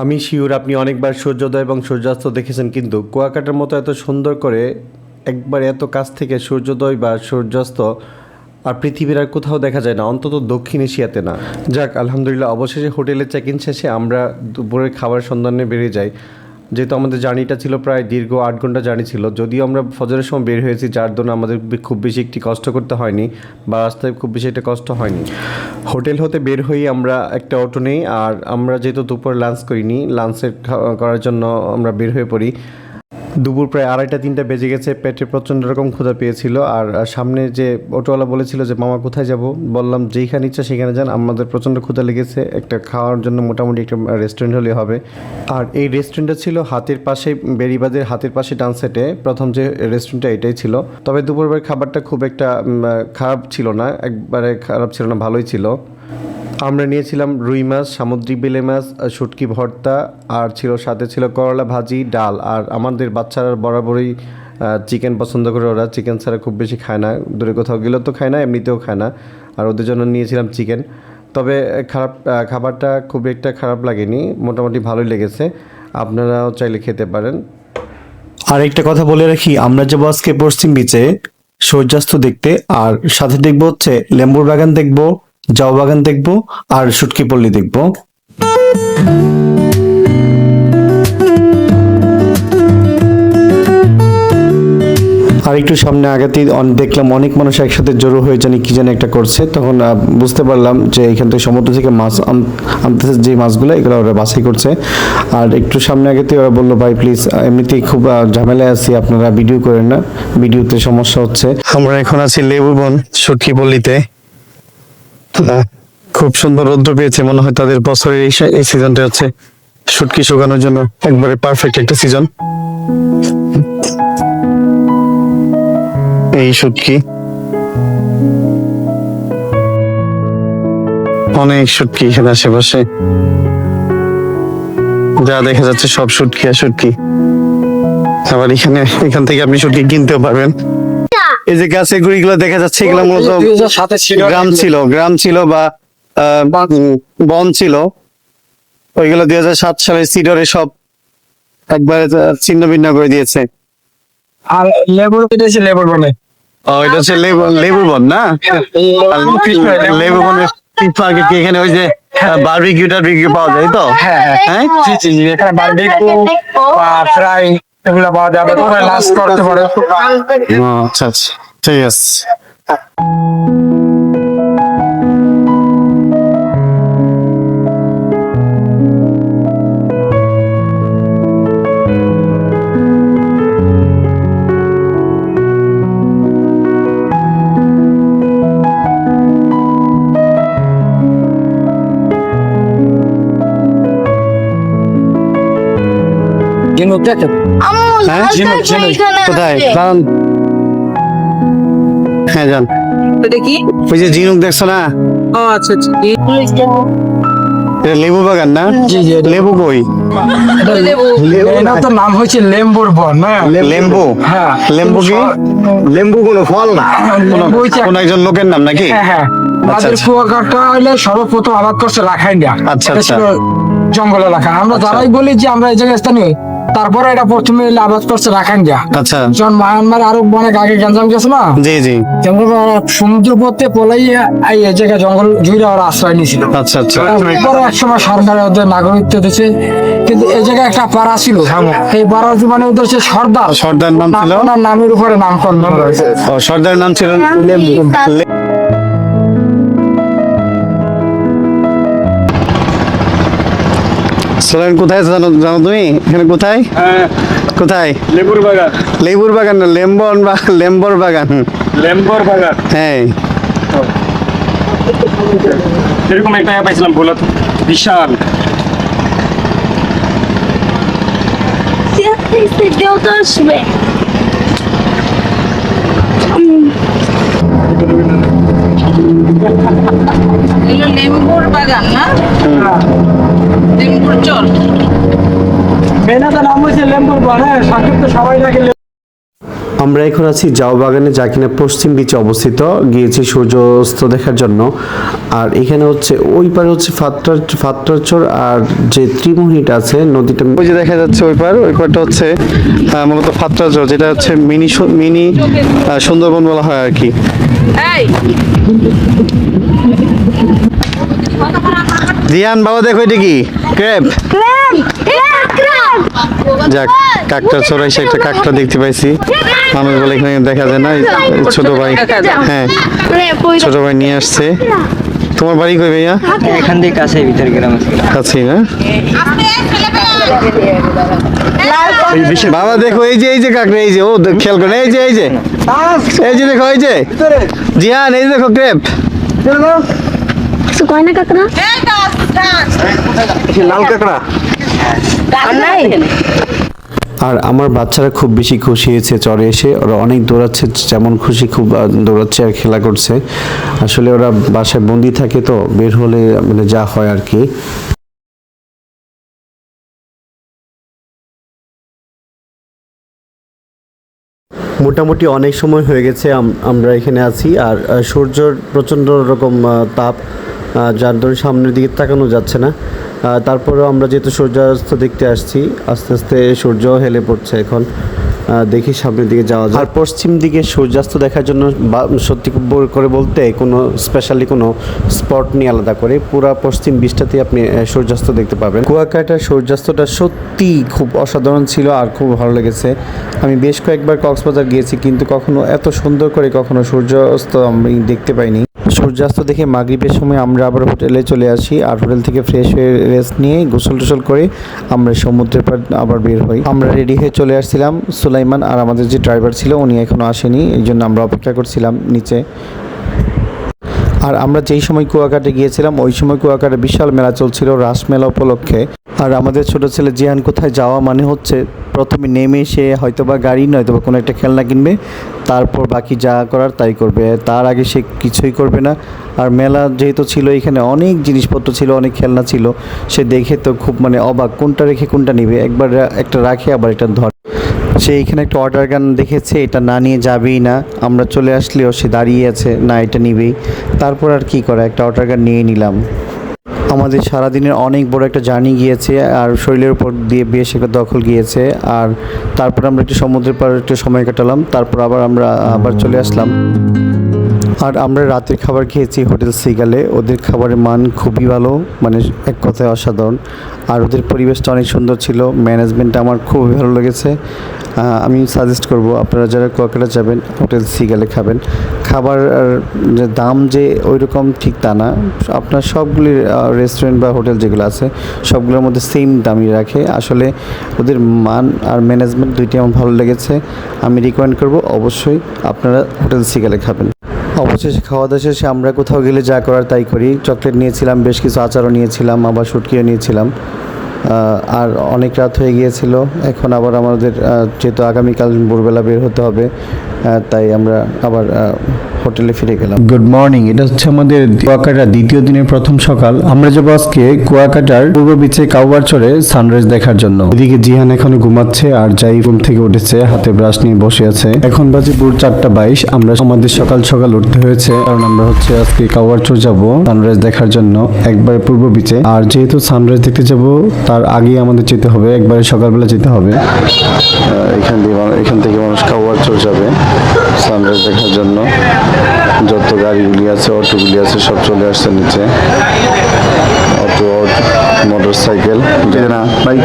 আমি শিওর আপনি অনেকবার সূর্যোদয় এবং সূর্যাস্ত দেখেছেন, কিন্তু কুয়াকাটার মতো এত সুন্দর করে একবার এত কাছ থেকে সূর্যোদয় বা সূর্যাস্ত আর পৃথিবীর আর কোথাও দেখা যায় না, অন্তত দক্ষিণ এশিয়াতে না। যাক, আলহামদুলিল্লাহ, অবশেষে হোটেলে চেক ইন শেষে আমরা দুপুরের খাবার সন্ধানে বেরিয়ে যাই। যেহেতু আমাদের জার্নিটা ছিল প্রায় দীর্ঘ আট ঘণ্টা জার্নি ছিল, যদিও আমরা ফজরের সময় বের হয়েছি, যার জন্য আমাদের খুব বেশি একটি কষ্ট করতে হয়নি বা রাস্তায় খুব বেশি একটা কষ্ট হয়নি। হোটেল হতে বের হয়ে আমরা একটা অটো নেই, আর আমরা যেহেতু দুপুর লাঞ্চ করিনি লাঞ্চের করার জন্য আমরা বের হয়ে পড়ি। দুপুর প্রায় আড়াইটা, তিনটা বেজে গেছে। পেটে প্রচণ্ড রকম ক্ষুধা পেয়েছিল। আর সামনে যে অটোওয়ালা বলেছিল যে, মামা, কোথায় যাব? বললাম, যেইখানে ইচ্ছা সেখানে যান। আমাদের প্রচণ্ড ক্ষুধা লেগেছে। একটা খাওয়ার জন্য মোটামুটি একটা রেস্টুরেন্ট হলে হবে। আর এই রেস্টুরেন্টটা ছিল হাতের পাশে বেরিবাদের হাতের পাশে ডান সেটে প্রথম যে রেস্টুরেন্টটা, এটাই ছিল। তবে দুপুরবেলার খাবারটা খুব একটা খারাপ ছিল না। একবারে খারাপ ছিল না, ভালোই ছিল। আমরা নিয়েছিলাম রুই মাছ, সামুদ্রিক বেলে মাছ, শুটকি ভর্তা, আর ছিল সাথে ছিল করলা ভাজি, ডাল। আর আমাদের বাচ্চারা বরাবরই চিকেন পছন্দ করে। ওরা চিকেন ছাড়া খুব বেশি খায় না। দূরে কোথাও গেলেও তো খায় না, এমনিতেও খায় না। আর ওদের জন্য নিয়েছিলাম চিকেন তবে খারাপ খাবারটা খুব একটা খারাপ লাগেনি। মোটামুটি ভালোই লেগেছে। আপনারাও চাইলে খেতে পারেন। আর একটা কথা বলে রাখি, আমরা যাব আজকে পশ্চিম বিচে সূর্যাস্ত দেখতে। আর সাথে দেখব হচ্ছে লেম্বুর বাগান দেখব। জাও বাগান দেখব আর শুটকি পল্লী দেখব। আর একটু সামনে আগাতেই দেখলাম অনেক মানুষ একসাথে জড়ো হয়ে জানি কি জানি একটা করছে। তখন বুঝতে পারলাম যে এখান থেকে সমুদ্র থেকে মাছ আন- আনতেছে যে মাছগুলো, এগুলো ওরা বাছাই করছে। আর একটু সামনে আগাতেই ওরা বলল, ভাই প্লিজ এমনিতেই খুব ঝামেলায় আছি, আপনারা ভিডিও করেন না ভিডিওতে সমস্যা হচ্ছে। আমরা এখন আছি লেবুবন সুটকি পল্লীতে। খুব সুন্দর রৌদ্র পেয়েছে, মনে হয় তাদের বছরের এই সিজনটা হচ্ছে শুটকি শুকানোর জন্য একবারে পারফেক্ট একটা সিজন এই শুটকি। অনেক শুটকি এখানে আশেপাশে। যা দেখা যাচ্ছে সব শুটকি আর শুটকি। আবার এখানে এখান থেকে আপনি শুটকি কিনতেও পারবেন। এই যে গাছের গুড়িগুলো দেখা যাচ্ছে এগুলো মূলত গ্রাম ছিল গ্রাম ছিল বা আহ, বন ছিল। ওইগুলো দুই হাজার সাত সালে সিডরে সব একবারে ছিন্ন ভিন্ন করে দিয়েছে। আর লেবুর এটা হচ্ছে লেবুর বনে। ও এটা হচ্ছে লেবু লেবুর বন না? লেবু পিঠ কি এখানে ওই যে বারবিকিউ টারবিকিউ পাওয়া যায় তো? হ্যাঁ হ্যাঁ। হ্যাঁ? জি জি জি এখানে বারবিকিউ ফ্রাই এগুলো পাওয়া যাবে তোমরা লাঞ্চ করতে পারো। ও, আচ্ছা। আচ্ছা ঠিক আছে। ঝিনুক দেখো হ্যাঁ? কোথায়? হ্যাঁ যান। দেখি ওই যে ঝিনুক দেখছ না? ও আচ্ছা আচ্ছা। এটা লেবু বাগান না? জি জি এটা- লেবু কই তো নাম হচ্ছে লেম্বুর বন না? লেম্বু। হ্যাঁ। লেম্বু কি? লেম্বু কোনো ফল না? কোন একজন লোকের নাম নাকি? হ্যাঁ হ্যাঁ। আচ্ছা। কুয়াকাটা হলে সর্বপ্রথম আবাদ করছে আচ্ছা, আচ্ছা। জঙ্গল এলাকা। আমরা যারাই বলি যে আমরা এই জায়গায় স্থানীয় তারপরে এটা প্রথমে আবাদ করছে রাখাইন্ডিয়া আচ্ছা। যখন মায়ানমার আরও অনেক আগে গেঞ্জাম গেছে না? জি জি। সমুদ্র পথে পলাই এই জায়গায় জঙ্গল জুড়ে ওরা আশ্রয় নিয়েছিল। আচ্ছা আচ্ছা। পরে এক সময় সরকার ওদের নাগরিকত্ব দিচ্ছে কিন্তু এই জায়গায় একটা পাড়া ছিল। এই পাড়ার মানে ওদের হচ্ছে সর্দার। সর্দার নাম ছিল? ওনার নামের উপরে নামকরণ করা হয়েছে। সর্দার নাম ছিল লেম্বু কোথায় জানো জানো তুমি? এখানে কোথায়? কোথায়? লেবুর বাগান লেবুর বাগান না লেম্বন বা লেম্বর বাগান। লেম্বর বাগান। হ্যাঁ। এরকম একটা ইয়ে পাইছিলাম ভুলত বিশাল। বাগান না? লেম্বুর চর। মেনাটা নাম হয়েছে লেম্বুর হ্যাঁ সংক্ষিপ্ত সবাই আমরা এখন আছি জাও বাগানে যা কিনা পশ্চিম বিচে অবস্থিত। গিয়েছি সূর্যাস্ত দেখার জন্য। আর এখানে হচ্ছে ওই পারে হচ্ছে ফাত্রাচর আর যে ত্রিমোহিটা আছে নদীটা ওই যে দেখা যাচ্ছে ওই পার ওই পারটা হচ্ছে মূলত ফাত্রাচর যেটা হচ্ছে মিনি মিনি সুন্দরবন বলা হয় আর কি। জিয়ান বাবা দেখো এটা কি? ক্রেপ। যাক কাকটা চড়াইছে একটা কাকটা দেখতে পাইছি। মানুষ বলে এখানে দেখা যায় না এই ছোট ভাই। হ্যাঁ ছোট ভাই নিয়ে আসছে। তোমার বাড়ি কই ভাইয়া? এখান থেকে কাছে ভিতর গ্রামে কাছেই না? বাবা দেখো এই যে এই যে কাকড়া এই যে ও দেখ, খেয়াল করে এই যে এই যে। এই যে দেখো এই যে। জিহান এই যে দেখো ক্রেপ। কয়না কাকড়া? লাল কাকড়া? আর আমার বাচ্চারা খুব বেশি খুশি হয়েছে চরে এসে। ওরা অনেক দৌড়াচ্ছে যেমন খুশি খুব দৌড়াচ্ছে আর খেলা করছে। আসলে ওরা বাসায় বন্দি থাকে তো বের হলে মানে যা হয় আর কি। মোটামুটি অনেক সময় হয়ে গেছে আমরা এখানে আছি। আর সূর্যর প্রচণ্ড রকম তাপ। যার ধরুন সামনের দিকে তাকানো যাচ্ছে না। তারপরেও আমরা যেহেতু সূর্যাস্ত দেখতে আসছি আস্তে আস্তে সূর্য হেলে পড়ছে এখন। দেখি সামনের দিকে যাওয়া যায় আর পশ্চিম দিকে সূর্যাস্ত দেখার জন্য সত্যি করে বলতে কোনো স্পেশালি কোনো স্পট নিয়ে আলাদা করে। পুরা পশ্চিম বিচটাতে আপনি সূর্যাস্ত দেখতে পাবেন। কুয়াকাটার সূর্যাস্তটা সত্যি খুব অসাধারণ ছিল আর খুব ভালো লেগেছে। আমি বেশ কয়েকবার কক্সবাজার গিয়েছি কিন্তু কখনো এত সুন্দর করে কখনো সূর্যাস্ত আমি দেখতে পাইনি। সূর্যাস্ত দেখে মাগরিবের সময় আমরা আবার হোটেলে চলে আসি আর হোটেল থেকে ফ্রেশ হয়ে রেস্ট নিয়ে গোসল টোসল করে আমরা সমুদ্রের পার আবার বের হই। আমরা রেডি হয়ে চলে আসছিলাম সুলাইমান আর আমাদের যে ড্রাইভার ছিল উনি এখনও আসেনি, এই জন্য আমরা অপেক্ষা করছিলাম নিচে। আর আমরা যেই সময় কুয়াকাটে গিয়েছিলাম, ওই সময় কুয়াকাটে বিশাল মেলা চলছিল রাস মেলা উপলক্ষে। আর আমাদের ছোট ছেলে জিয়ান কোথায় যাওয়া মানে হচ্ছে প্রথমে নেমে সে হয়তোবা গাড়ি নয়তোবা কোনো একটা খেলনা কিনবে, তারপর বাকি যা করার তাই করবে। তার আগে সে কিছুই করবে না। আর মেলা যেহেতু ছিল, এখানে অনেক জিনিসপত্র ছিল, অনেক খেলনা ছিল, সে দেখে তো খুব মানে অবাক, কোনটা রেখে কোনটা নিবে? একবার একটা রাখে, আবার এটা ধর। সে এখানে একটা অর্ডার গান দেখেছে, এটা না নিয়ে যাবেই না, আমরা চলে আসলেও সে দাঁড়িয়ে আছে, না এটা নিবেই। তারপর আর কি করা, একটা অর্ডার গান নিয়ে নিলাম। আমাদের সারাদিনের অনেক বড় একটা জার্নি গিয়েছে, আর শরীরের উপর দিয়ে বেশ একটা দখল গিয়েছে, আর তারপর আমরা একটু সমুদ্রের পাড়ে একটু সময় কাটালাম, তারপর আবার আমরা আবার চলে আসলাম। আর আমরা রাতের খাবার খেয়েছি হোটেল সিগালে। ওদের খাবারের মান খুবই ভালো মানে এক কথায় অসাধারণ। আর ওদের পরিবেশটা অনেক সুন্দর ছিল। ম্যানেজমেন্টটা আমার খুবই ভালো লেগেছে। আমি সাজেস্ট করব আপনারা যারা কুয়াকাটা যাবেন, হোটেল সিগালে খাবেন। খাবার দাম যে ওই রকম ঠিক তা না। আপনার সবগুলি রেস্টুরেন্ট বা হোটেল যেগুলো আছে, সবগুলোর মধ্যে সেম দামই রাখে। আসলে ওদের মান আর ম্যানেজমেন্ট দুইটি আমার ভালো লেগেছে। আমি রিকমেন্ড করব অবশ্যই আপনারা হোটেল সিগালে খাবেন। অবশেষে খাওয়া দাওয়া শেষে আমরা কোথাও গেলে যা করার তাই করি। চকলেট নিয়েছিলাম, বেশ কিছু আচারও নিয়েছিলাম, আবার শুটকিও নিয়েছিলাম। আর অনেক রাত হয়ে গিয়েছিল, এখন আবার আমাদের যেহেতু আগামীকাল ভোরবেলা বের হতে হবে তাই আমরা আবার হোটেলে ফিরে গেলাম। গুড মর্নিং এটা হচ্ছে আমাদের কুয়াকাটার দ্বিতীয় দিনের প্রথম সকাল। আমরা যাব আজকে কুয়াকাটার পূর্ব বিচে কাউবার চড়ে সানরাইজ দেখার জন্য। এদিকে জিহান এখনও ঘুমাচ্ছে আর যাই ঘুম থেকে উঠেছে, হাতে ব্রাশ নিয়ে বসে আছে। এখন বাজে পুর চারটা বাইশ, আমরা আমাদের সকাল সকাল উঠতে হয়েছে, কারণ আমরা হচ্ছে আজকে কাউবার চড় যাব সানরাইজ দেখার জন্য একবারে পূর্ব বিচে। আর যেহেতু সানরাইজ দেখতে যাব, তার আগেই আমাদের যেতে হবে, একবারে সকালবেলা যেতে হবে। এখান দিয়ে এখান থেকে মানুষ কাউয়ার চড় যাবে। সানরাইজ দেখার জন্য। যত গাড়িগুলি আছে অটোগুলি আছে সব চলে আসছে নিচে। অটো মোটর সাইকেল না বাইক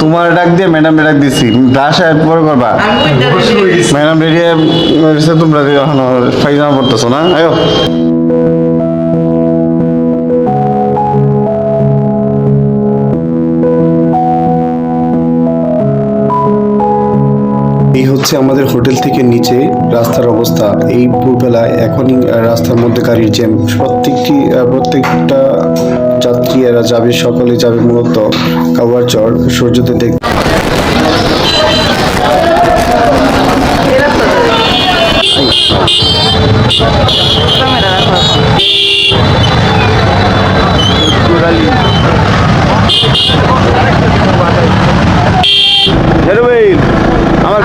তোমার ডাক দিয়ে ম্যাডাম ডাক দিছি। দাস আর পরে করবা। ম্যাডাম রেডি তোমরা এখন ফাইজামা পড়তেছো না? আয়ো। হচ্ছে আমাদের হোটেল থেকে নিচে। রাস্তার অবস্থা এই ভোরবেলায় এখনই রাস্তার মধ্যে গাড়ির জ্যাম প্রত্যেকটি প্রত্যেকটা যাত্রী এরা যাবে, সকলে যাবে মূলত কাওয়ার চর সূর্যোদয় দেখতে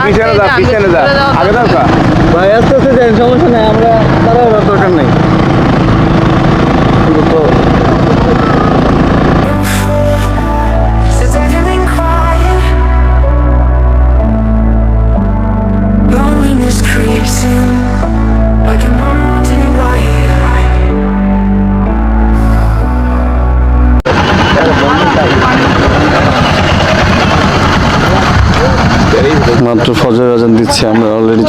পিছনে যা পিছনে যা। আগে দাও কা ভাই আস্তে আস্তে যান সমস্যা নাই আমরা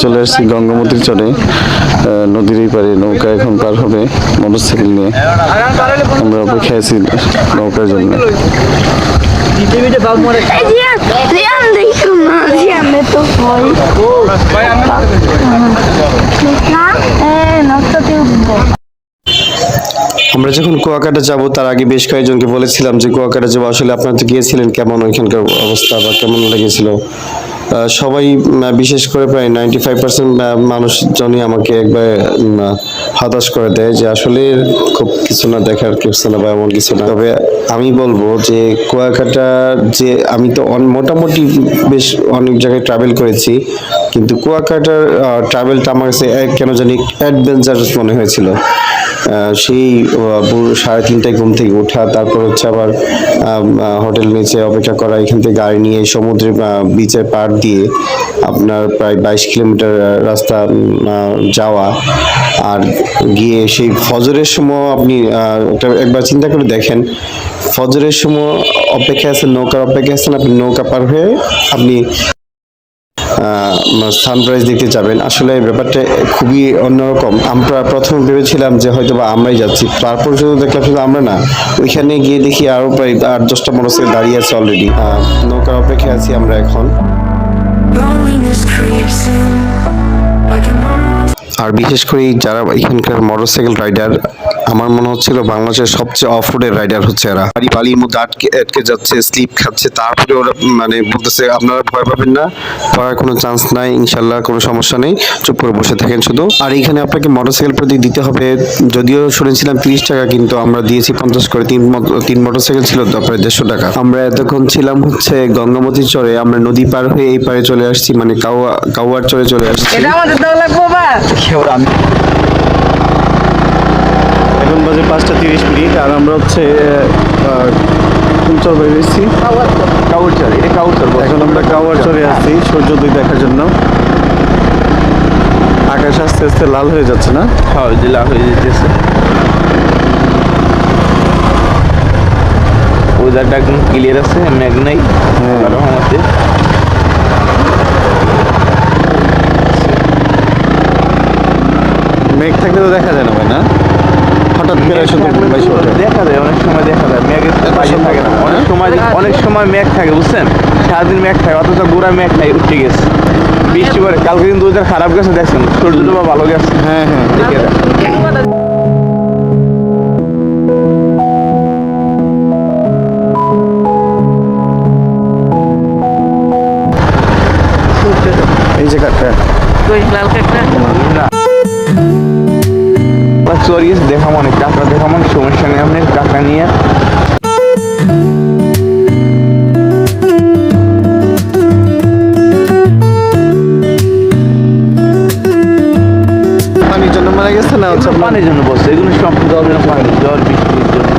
চলে আসছি গঙ্গামতির চরে। নদীর এই পারে নৌকা এখন পার হবে মোটরসাইকেল নিয়ে। আমরা অপেক্ষায় আছি নৌকার জন্য। আমরা যখন কুয়াকাটা যাব তার আগে বেশ কয়েকজনকে বলেছিলাম যে কুয়াকাটা যাব আসলে আপনারা তো গিয়েছিলেন কেমন ওইখানকার অবস্থা বা কেমন লেগেছিল? সবাই বিশেষ করে প্রায় নাইনটি ফাইভ পার্সেন্ট মানুষজনই আমাকে একবার হতাশ করে দেয় যে আসলে খুব কিছু না দেখার কিছু না বা এমন কিছু না। তবে আমি বলব যে কুয়াকাটা যে আমি তো মোটামুটি বেশ অনেক জায়গায় ট্রাভেল করেছি, কিন্তু কুয়াকাটার ট্রাভেলটা আমার কাছে কেন জানি অ্যাডভেঞ্চারাস মনে হয়েছিল। সেই সাড়ে তিনটায় ঘুম থেকে ওঠা, তারপর হচ্ছে আবার হোটেল নিচে অপেক্ষা করা, এখান থেকে গাড়ি নিয়ে সমুদ্রে বিচের পাড় দিয়ে আপনার প্রায় বাইশ কিলোমিটার রাস্তা যাওয়া। আর গিয়ে সেই ফজরের সময় আপনি একবার চিন্তা করে দেখেন, ফজরের সময় অপেক্ষা আছেন, নৌকার অপেক্ষা আছেন, আপনি নৌকা পার হয়ে আপনি সানরাইজ দেখতে যাবেন। আসলে ব্যাপারটা খুবই অন্যরকম। আমরা প্রথমে ভেবেছিলাম যে হয়তো বা আমরাই যাচ্ছি। তারপর শুধু দেখলাম শুধু আমরা না, ওইখানে গিয়ে দেখি আরও প্রায় আট, দশটা মোটরসাইকেল দাঁড়িয়ে আছে অলরেডি নৌকার অপেক্ষায় আছি আমরা এখন. আর বিশেষ করে যারা এখানকার মোটরসাইকেল রাইডার আমার মনে হচ্ছিল বাংলাদেশের সবচেয়ে অফ রোডের রাইডার হচ্ছে এরা। বাড়ি বালির মধ্যে আটকে আটকে যাচ্ছে স্লিপ খাচ্ছে তারপরে ওরা মানে বলতেছে আপনারা ভয় পাবেন না পড়ার কোনো চান্স নাই ইনশাল্লাহ কোনো সমস্যা নেই চুপ করে বসে থাকেন শুধু। আর এখানে আপনাকে মোটরসাইকেল প্রতি দিতে হবে যদিও শুনেছিলাম তিরিশ টাকা কিন্তু আমরা দিয়েছি পঞ্চাশ করে তিন তিন মোটরসাইকেল ছিল তো প্রায় দেড়শো টাকা। আমরা এতক্ষণ ছিলাম হচ্ছে গঙ্গামতির চরে আমরা নদী পার হয়ে এই পারে চলে আসছি মানে কাউয়া কাউয়ার চরে চলে আসছি। এটা আমাদের লাগবো বা এখন বাজে পাঁচটা তিরিশ মিনিট আর আমরা হচ্ছে কুঞ্চর বেরিয়েছি কাউচর এটা কাউচর এখন আমরা কাওয়ার চলে আসছি সূর্যোদয় দেখার জন্য। আকাশ আস্তে আস্তে লাল হয়ে যাচ্ছে না? হ্যাঁ জেলা হয়ে যেতেছে ওয়েদারটা একদম ক্লিয়ার আছে ম্যাগ নাই রহমতে মেঘ থাকলে তো দেখা যায় না ভাই না? হঠাৎ করে শুধু বেশি ওঠে দেখা যায় অনেক সময় দেখা যায় মেঘের বাইরে থাকে না। অনেক সময় অনেক সময় মেঘ থাকে বুঝছেন? সারাদিন মেঘ থাকে অথচ গোড়া মেঘ থাকে উঠে গেছে। বৃষ্টি পরে কালকে কিন্তু ওদের খারাপ গেছে দেখছেন? সূর্যটা বা ভালো গেছে। হ্যাঁ হ্যাঁ দেখে দেখ। এই জায়গাটা। চুয়ারি গেছে দেখা মনে কাঁকড়া দেখা মনে সমস্যা নেই আপনি টাকা নিয়ে। পানির জন্য মারা গেছে না হচ্ছে আপনার? পানির জন্য বসছে এগুলো পানি বৃষ্টির জন্য।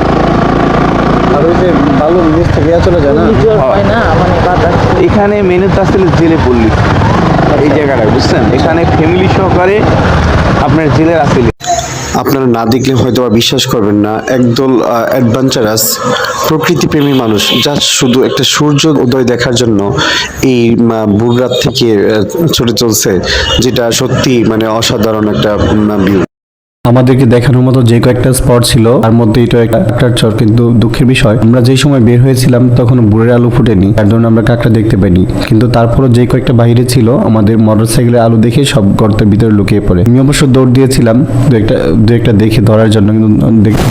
আর ওই যে বালু নিচ থেকে ইয়া চলে যায় না? এখানে মেনুতে আসলে জেলে পল্লী। এই জায়গাটায় বুঝছেন? এখানে ফ্যামিলি সহকারে আপনার জেলের আসলে। আপনারা না দেখলে হয়তো বা বিশ্বাস করবেন না একদল অ্যাডভেঞ্চারাস প্রকৃতিপ্রেমী মানুষ যা শুধু একটা সূর্য উদয় দেখার জন্য এই বুড় রাত থেকে ছুটে চলছে, যেটা সত্যি মানে অসাধারণ একটা ভিউ আমাদেরকে দেখানোর মতো যে কয়েকটা স্পট ছিল তার মধ্যে এটা একটা কাঁকড়ার কিন্তু দুঃখের বিষয়। আমরা যেই সময় বের হয়েছিলাম তখন বুড়ের আলু ফুটেনি তার জন্য আমরা কাঁকড়া দেখতে পাইনি। কিন্তু তারপরও যে কয়েকটা বাইরে ছিল আমাদের মোটরসাইকেলের আলু দেখে সব গর্তের ভিতরে লুকিয়ে পড়ে। আমি অবশ্য দৌড় দিয়েছিলাম দু একটা দু একটা দেখে ধরার জন্য কিন্তু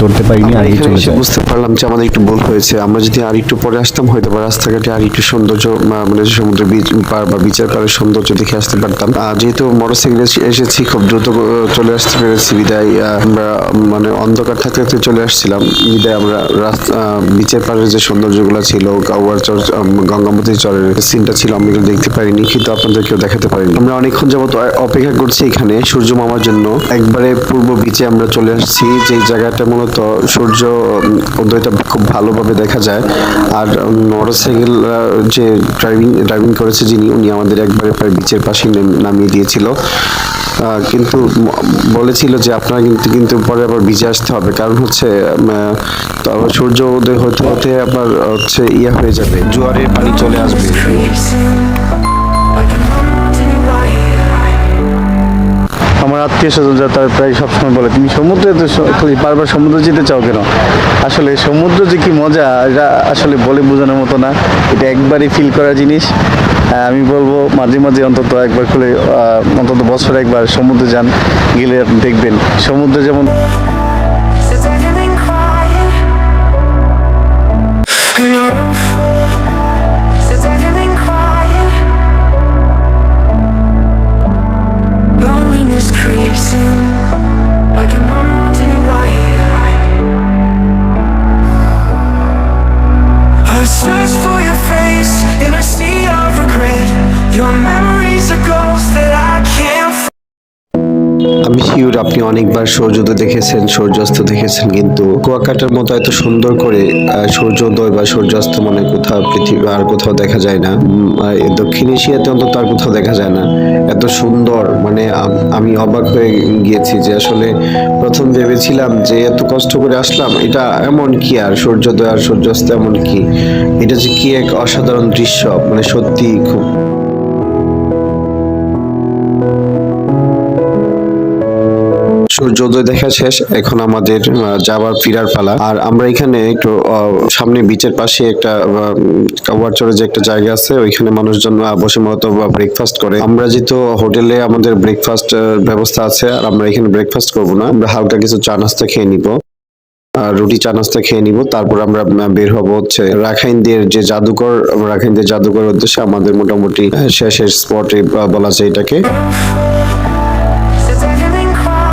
ধরতে পারিনি আর চলে যায়। বুঝতে পারলাম যে আমাদের একটু ভুল হয়েছে। আমরা যদি আর একটু পরে আসতাম হয়তো বা রাস্তাঘাটে আর একটু সৌন্দর্য মানে সমুদ্র বীচ পার বা বিচার পাড়ের সৌন্দর্য দেখে আসতে পারতাম। যেহেতু মোটরসাইকেলে এসেছি খুব দ্রুত চলে আসতে পেরেছি বিদায়। তাই আমরা মানে অন্ধকার থাকতে থাকতে চলে আসছিলাম। বিদায় আমরা বিচের পাড়ে যে সৌন্দর্যগুলো ছিল কাউয়ার চর গঙ্গামতী চরের সিনটা ছিল আমি দেখতে পারিনি, কিন্তু আপনাদেরকেও দেখাতে পারিনি। আমরা অনেকক্ষণ যাবত অপেক্ষা করছি এখানে সূর্য মামার জন্য। একবারে পূর্ব বিচে আমরা চলে আসছি যে জায়গাটা মূলত সূর্য উদয়টা খুব ভালোভাবে দেখা যায়। আর মোটরসাইকেল যে ড্রাইভিং ড্রাইভিং করেছে যিনি, উনি আমাদের একবারে প্রায় বিচের পাশে নামিয়ে দিয়েছিল। কিন্তু বলেছিল যে আপনারা কিন্তু কিন্তু পরে আবার বিচে আসতে হবে। কারণ হচ্ছে সূর্য উদয় হতে হতে আপনার হচ্ছে ইয়ে হয়ে যাবে, জোয়ারের পানি চলে আসবে. আমার আত্মীয় স্বজন যা তারা প্রায় সবসময় বলে, তুমি সমুদ্রে তো খালি বারবার সমুদ্র যেতে চাও কেন? আসলে সমুদ্র যে কি মজা, এটা আসলে বলে বোঝানোর মতো না। এটা একবারই ফিল করা জিনিস। আমি বলব মাঝে মাঝে অন্তত একবার খুলে অন্তত বছরে একবার সমুদ্রে যান, গেলে দেখবেন। সমুদ্রে যেমন আপনি অনেকবার সূর্যোদয় দেখেছেন, সূর্যাস্ত দেখেছেন, কিন্তু কুয়াকাটার মতো এত সুন্দর করে সূর্যোদয় বা সূর্যাস্ত মানে কোথাও পৃথিবী, আর কোথাও দেখা যায় না। দক্ষিণ এশিয়াতে অন্তত আর কোথাও দেখা যায় না। এত সুন্দর মানে আমি অবাক হয়ে গিয়েছি যে আসলে প্রথম ভেবেছিলাম যে এত কষ্ট করে আসলাম, এটা এমন কি আর, সূর্যোদয় আর সূর্যাস্ত এমন কি? এটা যে কি এক অসাধারণ দৃশ্য মানে সত্যি খুব সূর্যোদয় দেখা শেষ, এখন আমাদের যাবার ফিরার পালা। আর আমরা এখানে একটু সামনে বিচের পাশে একটা কাওয়ারচরে যে একটা জায়গা আছে, ওইখানে মানুষজন বসে মূলত ব্রেকফাস্ট করে। আমরা যেহেতু হোটেলে আমাদের ব্রেকফাস্ট ব্যবস্থা আছে, আর আমরা এখানে ব্রেকফাস্ট করব না। আমরা হালকা কিছু চা নাস্তা খেয়ে নিব। রুটি, চা নাস্তা খেয়ে নিব। তারপর আমরা বের হব হচ্ছে রাখাইনদের যে জাদুকর রাখাইনদের জাদুকর উদ্দেশ্যে আমাদের মোটামুটি শেষের স্পটে বলা যায় এটাকে?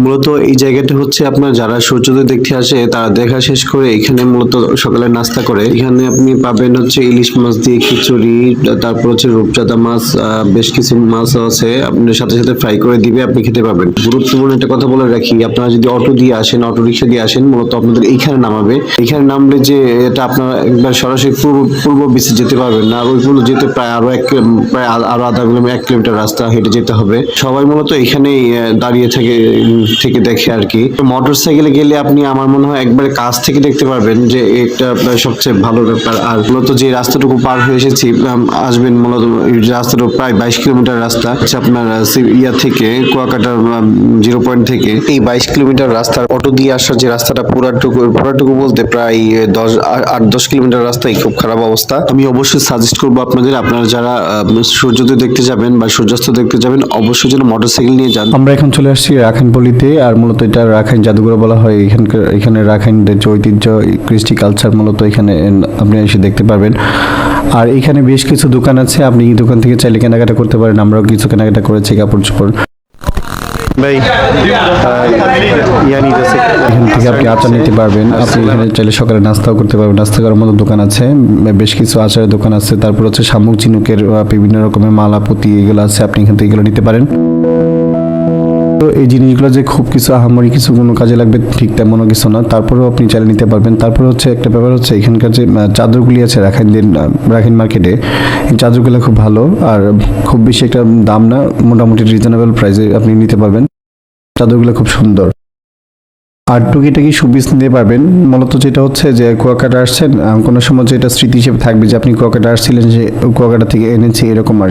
মূলত এই জায়গাটা হচ্ছে আপনার যারা সূর্যোদয় দেখতে আসে, তারা দেখা শেষ করে এখানে মূলত সকালে নাস্তা করে। এখানে আপনি পাবেন হচ্ছে ইলিশ মাছ দিয়ে খিচুড়ি, তারপর হচ্ছে রূপচাঁদা মাছ বেশ কিছু মাছ আছে। আপনার সাথে সাথে ফ্রাই করে দিবে, আপনি খেতে পাবেন গুরুত্বপূর্ণ একটা কথা বলে রাখি, আপনারা যদি অটো দিয়ে আসেন, অটো রিক্সা দিয়ে আসেন, মূলত আপনাদের এইখানে নামাবে। এখানে নামলে যে এটা আপনারা একবার সরাসরি পূর্ব পূর্ব বিচে যেতে পারবেন না ওইগুলো যেতে প্রায় আরও এক প্রায় আরও আধা কিলোমিটার এক কিলোমিটার রাস্তা হেঁটে যেতে হবে। সবাই মূলত এখানেই দাঁড়িয়ে থেকে থেকে দেখে আর কি। মোটর সাইকেলে গেলে আপনি আমার মনে হয় একবারে কাছ থেকে দেখতে পারবেন যে এটা আপনার সবচেয়ে ভালো ব্যাপার। আর মূলত যে রাস্তাটুকু পার হয়ে এসেছি আসবেন মূলত রাস্তাটা প্রায় বাইশ কিলোমিটার রাস্তা, হচ্ছে আপনার ইয়া থেকে কুয়াকাটার জিরো পয়েন্ট থেকে। এই বাইশ কিলোমিটার রাস্তা অটো দিয়ে আসার যে রাস্তাটা পুরাটুকু পুরাটুকু বলতে প্রায় দশ আট, দশ কিলোমিটার রাস্তায় খুব খারাপ অবস্থা। আমি অবশ্যই সাজেস্ট করব আপনাদের, আপনারা যারা সূর্যোদয় দেখতে যাবেন বা সূর্যাস্ত দেখতে যাবেন, অবশ্যই যেন মোটরসাইকেল নিয়ে যান। আমরা এখন চলে আসছি রাখাইনপল্লিতে আর মূলত এটা রাখাইন জাদুঘর বলা হয়। এখানকার এখানে রাখাইনদের যে ঐতিহ্য কৃষ্টি কালচার মূলত এখানে আপনি এসে দেখতে পারবেন। আর এখানে বেশ কিছু দোকান আছে আপনি এই দোকান থেকে চাইলে কেনাকাটা করতে পারেন আমরাও কিছু কেনাকাটা করেছি কাপড় চোপড়। ভাই ইয়া নিতেছে এখান থেকে আপনি আচার নিতে পারবেন আপনি এখানে চাইলে সকালে নাস্তাও করতে পারবেন। নাস্তা করার মতো দোকান আছে বেশ কিছু আচারের দোকান আছে। তারপর হচ্ছে শামুক চিনুকের বিভিন্ন রকমের মালা পুঁতি এগুলো আছে আপনি এখান থেকে এগুলো নিতে পারেন। তো এই জিনিসগুলো যে খুব কিছু আহামরি কিছু কোনো কাজে লাগবে ঠিক তেমনও কিছু না। তারপরেও আপনি চালিয়ে নিতে পারবেন। তারপর হচ্ছে একটা ব্যাপার হচ্ছে এখানকার যে চাদরগুলি আছে রাখাইনদের আহ, রাখাইন মার্কেটে এই চাদরগুলো খুব ভালো আর খুব বেশি একটা দাম না মোটামুটি রিজনেবল প্রাইসে আপনি নিতে পারবেন। চাদরগুলো খুব সুন্দর। আর টুকিটাকি সুবিস নিতে পারবেন। মূলত যেটা হচ্ছে যে কুয়াকাটা আসছেন কোনো সময় যেটা স্মৃতি হিসেবে থাকবে যে আপনি কুয়াকাটা আসছিলেন যে কুয়াকাটা থেকে এনেছি এরকম আর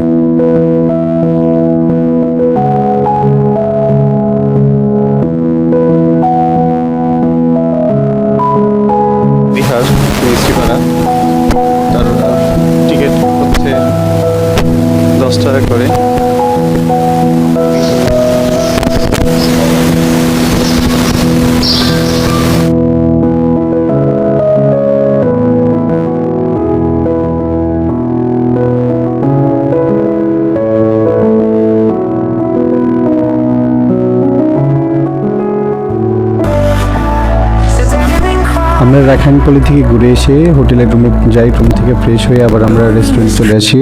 রাখাইনপল্লি থেকে ঘুরে এসে হোটেলের রুমে যাই রুম থেকে ফ্রেশ হয়ে আবার আমরা রেস্টুরেন্টে চলে আসি,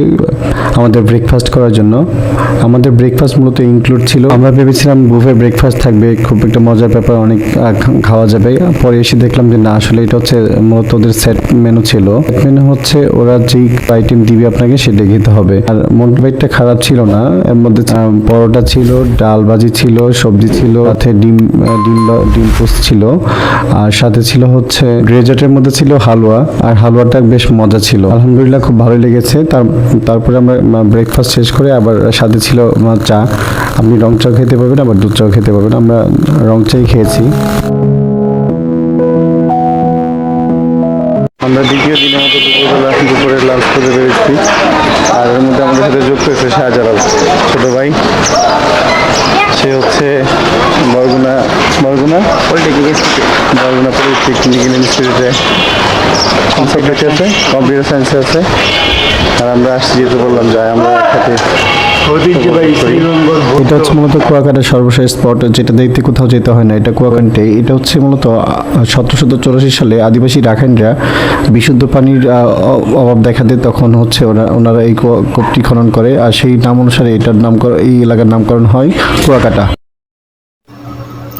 আমাদের ব্রেকফাস্ট করার জন্য। আমাদের ব্রেকফাস্ট মূলত ইনক্লুড ছিল, আমরা ভেবেছিলাম বুফে ব্রেকফাস্ট থাকবে, খুব একটা মজার ব্যাপার, অনেক খাওয়া যাবে। পরে এসে দেখলাম যে না, আসলে এটা হচ্ছে মূলত ওদের সেট মেনু ছিল। মেনু হচ্ছে ওরা যেই আইটেম দিবে আপনাকে সেটা খেতে হবে। আর মোটবাইটটা খারাপ ছিল না, এর মধ্যে পরোটা ছিল, ডাল ভাজি ছিল, সবজি ছিল, সাথে ডিম ডিম ডিম পোস্ট ছিল। আর সাথে ছিল হচ্ছে গ্রেজার্টের মধ্যে ছিল হালুয়া, আর হালুয়াটা বেশ মজা ছিল। আলহামদুলিল্লাহ খুব ভালো লেগেছে। তার, তারপরে আমরা ব্রেকফাস্ট শেষ করে আবার সাথে ছিল চা। আপনি রং চা খেতে পারবেন, আবার দুধ চাও খেতে পারবেন। আমরা রং চাই খেয়েছি। আমরা দ্বিতীয় দিনের মতো দুপুরবেলা দুপুরের লাঞ্চ করে বেরিয়েছি। আর এর মধ্যে আমাদের সাথে যুক্ত হয়েছে শাহজালাল, ছোটো ভাই। সে হচ্ছে বরগুনা বরগুনা পলিটেকনিক বরগুনা পলিটেকনিক ইনস্টিটিউটে কম্পিউটার আছে কম্পিউটার সায়েন্সে আছে? আর আমরা আসছি যেহেতু বললাম যাই আমরা একসাথে এটা হচ্ছে মূলত কুয়াকাটার সর্বশেষ স্পট যেটা দেখতে কোথাও যেতে হয় না এটা কুয়াকান্টে এটা হচ্ছে মূলত সতেরোশো চৌরাশি সালে আদিবাসী রাখাইনরা বিশুদ্ধ পানির অভাব দেখা দেয় তখন হচ্ছে ওরা ওনারা এই কূপ- কূপটি খনন করে আর সেই নাম অনুসারে এটার নামকরণ এই এলাকার নামকরণ হয় কুয়াকাটা।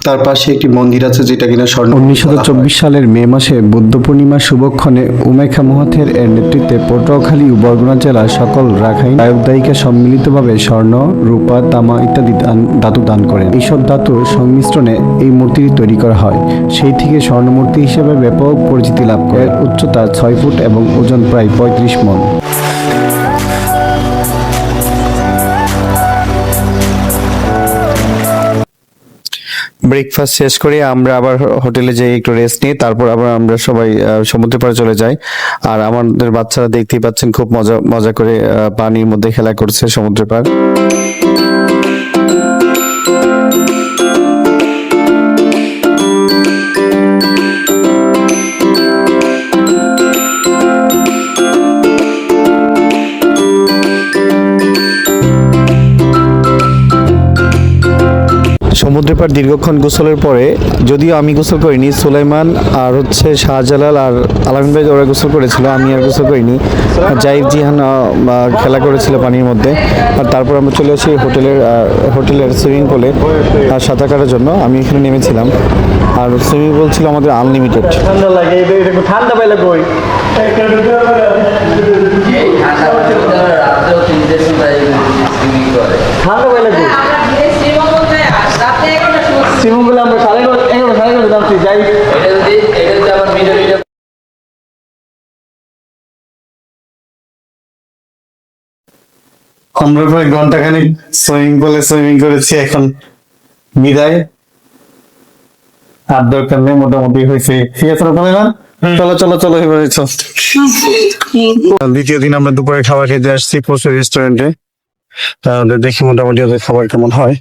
তার পাশে একটি মন্দির আছে যেটা কিনা স্বর্ণ উনিশশো চব্বিশ সালের মে মাসে বুদ্ধ পূর্ণিমার শুভক্ষণে উমেখা মহাথের এর নেতৃত্বে পটুয়াখালী ও বরগুনা জেলার সকল রাখাইন আয়োগদায়িকা সম্মিলিতভাবে স্বর্ণ, রূপা, তামা ইত্যাদি ধাতু দান করেন। এইসব ধাতুর সংমিশ্রণে এই মূর্তিটি তৈরি করা হয়। সেই থেকে স্বর্ণমূর্তি হিসেবে ব্যাপক পরিচিতি লাভ করে। উচ্চতা ছয় ফুট এবং ওজন প্রায় পঁয়ত্রিশ মন। ব্রেকফাস্ট শেষ করে, আমরা আবার হোটেলে যাই একটু রেস্ট নিই, তারপর আবার আমরা সবাই সমুদ্র পাড়ে চলে যাই। আর আমাদের বাচ্চারা দেখতেই পাচ্ছেন, খুব মজা মজা করে পানির মধ্যে খেলা করছে সমুদ্র পাড়। সমুদ্রের পাড় দীর্ঘক্ষণ গোসলের পরে যদিও আমি গোসল করিনি সুলাইমান আর হচ্ছে শাহজালাল আর আলামিন ভাই ওরা গোসল করেছিল আমি আর গোসল করিনি। জাইব জিহান খেলা করেছিল পানির মধ্যে। আর তারপর আমরা চলে আসি হোটেলের হোটেলের সুইমিং পুলে আর সাঁতার কাটার জন্য। আমি এখানে নেমেছিলাম। আর সুইমিং পুল ছিল আমাদের আনলিমিটেড। ঠান্ডা লাগে ঠান্ডা পাইলে কই সুইমিং পুলে আমরা সাড়ে এগারো এগারো এগারো যাই। আমরা প্রায় ঘন্টাখানিক সুইমিং পুলে সুইমিং করেছি এখন বিদায়। আর দরকার নেই মোটামুটি হয়েছে। ঠিক আছে না চলো চলো চলো এবারে চল। দ্বিতীয় দিন আমরা দুপুরে খাবার খেতে আসছি পশু রেস্টুরেন্টে তাহলে দেখি মোটামুটি ওদের খাবার কেমন হয়।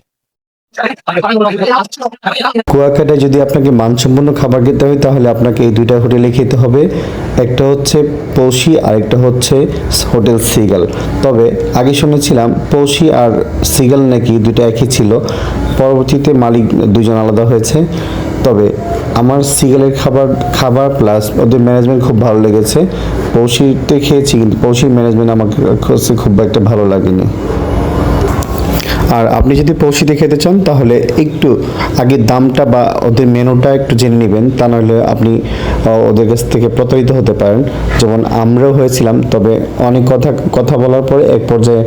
কুয়াকাটায় যদি আপনাকে মানসম্পন্ন খাবার খেতে হয়, তাহলে আপনাকে এই দুইটা হোটেলে খেতে হবে। একটা হচ্ছে পৌষি আর একটা হচ্ছে হোটেল সিগাল। তবে আগে শুনেছিলাম পৌষি আর সিগাল নাকি দুটো একই ছিল। পরবর্তীতে মালিক দুজন আলাদা হয়েছে। তবে আমার সিগালের খাবার খাবার প্লাস ওদের ম্যানেজমেন্ট খুব ভালো লেগেছে। পৌষিতে খেয়েছি, কিন্তু পৌষির ম্যানেজমেন্ট কাছে খুব একটা ভালো লাগেনি। আর আপনি যদি পৌঁছিতে খেতে চান, তাহলে একটু আগে দামটা বা ওদের মেনুটা একটু জেনে নেবেন। তা নাহলে আপনি ওদের কাছ থেকে প্রতারিত হতে পারেন। যেমন আমরাও হয়েছিলাম, তবে অনেক কথা কথা বলার পরে এক পর্যায়ে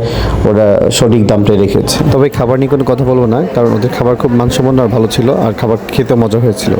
ওরা সঠিক দামটাই রেখেছে। তবে খাবার নিয়ে কোনো কথা বলব না, কারণ ওদের খাবার খুব মানসম্মান আর ভালো ছিল, আর খাবার খেতে মজা হয়েছিল।